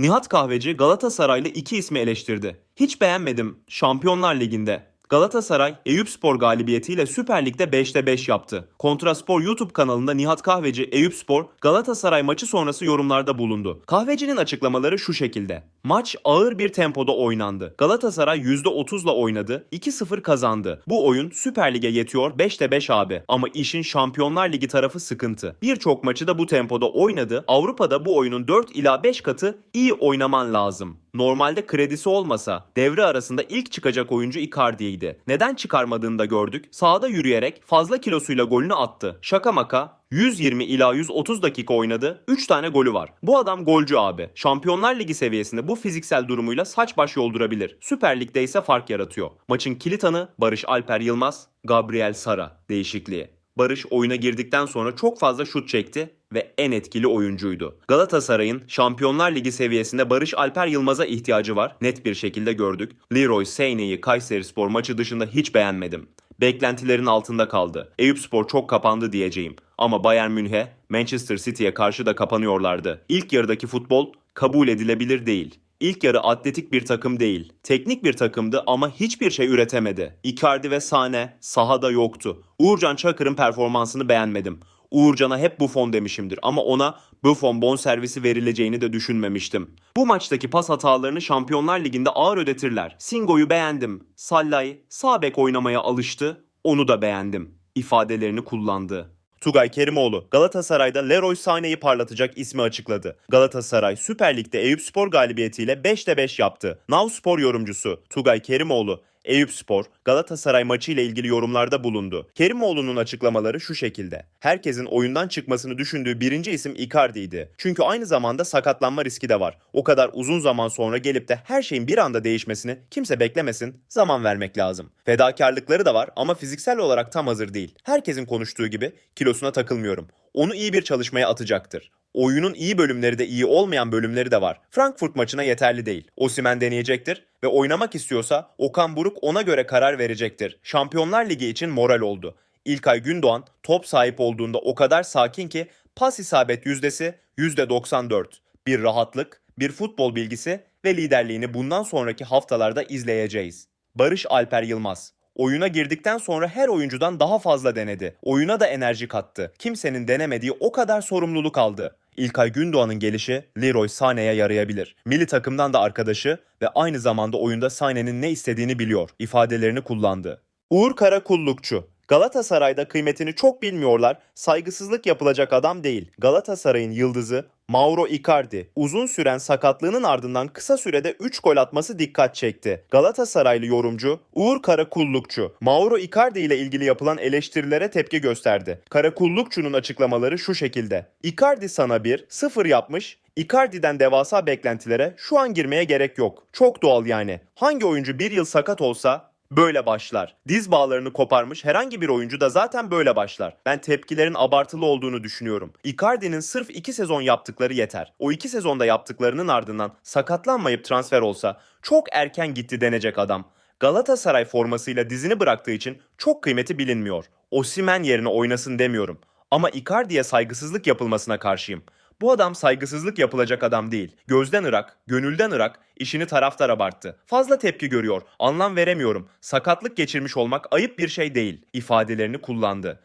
Nihat Kahveci Galatasaraylı iki ismi eleştirdi. Hiç beğenmedim Şampiyonlar Ligi'nde. Galatasaray Eyüpspor galibiyetiyle Süper Lig'de 5'te 5 yaptı. Kontraspor YouTube kanalında Nihat Kahveci Eyüpspor Galatasaray maçı sonrası yorumlarda bulundu. Kahveci'nin açıklamaları şu şekilde. Maç ağır bir tempoda oynandı. Galatasaray %30'la oynadı, 2-0 kazandı. Bu oyun Süper Lig'e yetiyor 5'te 5 abi. Ama işin Şampiyonlar Ligi tarafı sıkıntı. Birçok maçı da bu tempoda oynadı. Avrupa'da bu oyunun 4 ila 5 katı iyi oynaman lazım. Normalde kredisi olmasa devre arasında ilk çıkacak oyuncu Icardi'ydi. Neden çıkarmadığını da gördük. Sahada yürüyerek fazla kilosuyla golünü attı. Şaka maka 120 ila 130 dakika oynadı. 3 tane golü var. Bu adam golcü abi. Şampiyonlar Ligi seviyesinde bu fiziksel durumuyla saç baş yoldurabilir. Süper Lig'de ise fark yaratıyor. Maçın kilit anı Barış Alper Yılmaz, Gabriel Sara değişikliği. Barış oyuna girdikten sonra çok fazla şut çekti ve en etkili oyuncuydu. Galatasaray'ın Şampiyonlar Ligi seviyesinde Barış Alper Yılmaz'a ihtiyacı var. Net bir şekilde gördük. Leroy Seyne'yi Kayserispor maçı dışında hiç beğenmedim. Beklentilerin altında kaldı. Eyüpspor çok kapandı diyeceğim. Ama Bayern Münih'e, Manchester City'ye karşı da kapanıyorlardı. İlk yarıdaki futbol kabul edilebilir değil. İlk yarı atletik bir takım değil. Teknik bir takımdı ama hiçbir şey üretemedi. Icardi ve Sane sahada yoktu. Uğurcan Çakır'ın performansını beğenmedim. Uğurcan'a hep Buffon demişimdir ama ona Buffon bonservisi verileceğini de düşünmemiştim. Bu maçtaki pas hatalarını Şampiyonlar Ligi'nde ağır ödetirler. Singo'yu beğendim. Sallay sağ bek oynamaya alıştı. Onu da beğendim. İfadelerini kullandı. Tugay Kerimoğlu Galatasaray'da Leroy Sané'yi parlatacak ismi açıkladı. Galatasaray Süper Lig'de Eyüpspor galibiyetiyle 5'te 5 yaptı. Now Spor yorumcusu Tugay Kerimoğlu Eyüpspor Galatasaray maçı ile ilgili yorumlarda bulundu. Kerimoğlu'nun açıklamaları şu şekilde. Herkesin oyundan çıkmasını düşündüğü birinci isim Icardi'ydi. Çünkü aynı zamanda sakatlanma riski de var. O kadar uzun zaman sonra gelip de her şeyin bir anda değişmesini kimse beklemesin, zaman vermek lazım. Fedakarlıkları da var ama fiziksel olarak tam hazır değil. Herkesin konuştuğu gibi kilosuna takılmıyorum. Onu iyi bir çalışmaya atacaktır. Oyunun iyi bölümleri de iyi olmayan bölümleri de var. Frankfurt maçına yeterli değil. Osimhen deneyecektir ve oynamak istiyorsa Okan Buruk ona göre karar verecektir. Şampiyonlar Ligi için moral oldu. İlkay Gündoğan top sahip olduğunda o kadar sakin ki pas isabet yüzdesi %94. Bir rahatlık, bir futbol bilgisi ve liderliğini bundan sonraki haftalarda izleyeceğiz. Barış Alper Yılmaz Oyuna girdikten sonra her oyuncudan daha fazla denedi. Oyuna da enerji kattı. Kimsenin denemediği o kadar sorumluluk aldı. İlkay Gündoğan'ın gelişi Leroy Sané'ye yarayabilir. Milli takımdan da arkadaşı ve aynı zamanda oyunda Sané'nin ne istediğini biliyor. ifadelerini kullandı. Uğur Karakullukçu Galatasaray'da kıymetini çok bilmiyorlar. Saygısızlık yapılacak adam değil. Galatasaray'ın yıldızı Mauro Icardi uzun süren sakatlığının ardından kısa sürede 3 gol atması dikkat çekti. Galatasaraylı yorumcu Uğur Karakullukçu Mauro Icardi ile ilgili yapılan eleştirilere tepki gösterdi. Karakullukçu'nun açıklamaları şu şekilde. Icardi sana bir, sıfır yapmış, Icardi'den devasa beklentilere şu an girmeye gerek yok. Çok doğal yani. Hangi oyuncu bir yıl sakat olsa böyle başlar. Diz bağlarını koparmış herhangi bir oyuncu da zaten böyle başlar. Ben tepkilerin abartılı olduğunu düşünüyorum. Icardi'nin sırf 2 sezon yaptıkları yeter. O 2 sezonda yaptıklarının ardından sakatlanmayıp transfer olsa çok erken gitti denecek adam. Galatasaray formasıyla dizini bıraktığı için çok kıymeti bilinmiyor. Osimen yerine oynasın demiyorum. Ama Icardi'ye saygısızlık yapılmasına karşıyım. Bu adam saygısızlık yapılacak adam değil. Gözden ırak, gönülden ırak, işini taraftar abarttı. Fazla tepki görüyor, anlam veremiyorum. Sakatlık geçirmiş olmak ayıp bir şey değil ifadelerini kullandı.